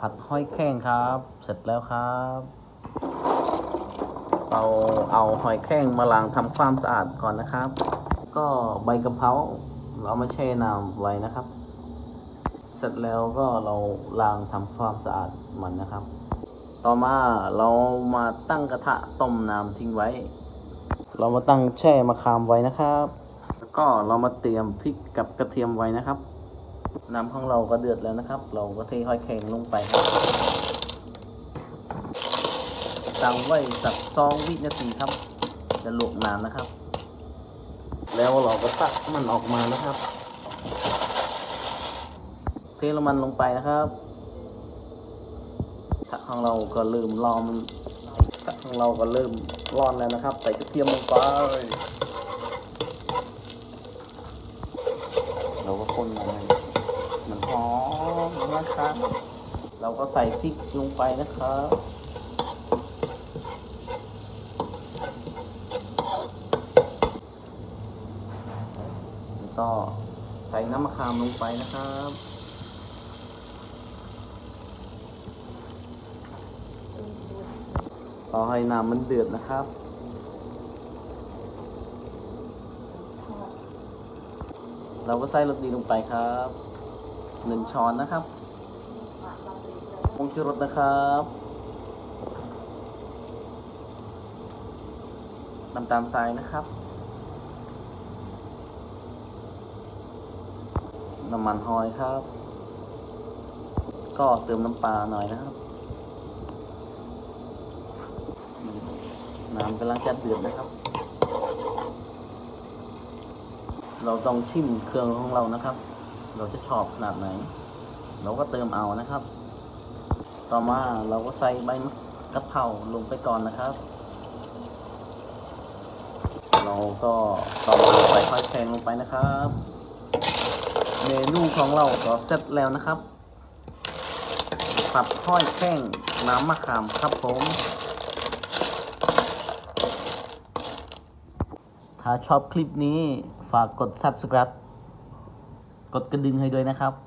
ผัดห้อยแข้งครับ เสร็จแล้วครับ เราเอาหอยแข้งมาล้างทำความสะอาดก่อนนะครับ ก็ใบกะเพราเรามาแช่น้ำไว้นะครับ เสร็จแล้วก็เราล้างทำความสะอาดมันนะครับ ต่อมาเรามาตั้งกระทะต้มน้ำทิ้งไว้ เรามาตั้งแช่มะขามไว้นะครับ แล้วก็เรามาเตรียมพริกกับกระเทียมไว้นะครับ น้ำของเราก็เดือดแล้วนะครับ เราก็เทหอยแข็งลงไปตั้งไว้สักสองวินาทีครับ จะลวกนานนะครับ แล้วเราก็ตักมันออกมานะครับ เทน้ำมันลงไปนะครับผักของเราก็เริ่มร้อนผักของเราก็เริ่มร้อนแล้วนะครับ ใส่กระเทียมลงไปเราก็คนมัน มันหอมนะครับ เราก็ใส่พริกลงไปนะครับแล้วก็ใส่น้ำมะขามลงไปนะครับรอให้น้ำมันเดือดนะครับ เราก็ใส่รสดีลงไปครับ หนึ่งช้อนนะครับผงชูรสนะครับน้ำตาลทรายนะครับ น้ำมันหอยครับ ก็เติมน้ำปลาหน่อยนะครับ น้ำกำลังจะเดือดนะครับเราต้องชิมเครื่องของเรานะครับ เราจะชอบขนาดไหน เราก็เติมเอานะครับ ต่อมาเราก็ใส่ใบกะเพราลงไปก่อนนะครับ เราก็ต่อมาใส่ข้อยแขงลงไปนะครับ เมนูของเราก็เสร็จแล้วนะครับผัดห้อยแข้งน้ำมะขามครับผม ถ้าชอบคลิปนี้ฝากกด subscribe กดกระดิ่งให้ด้วยนะครับ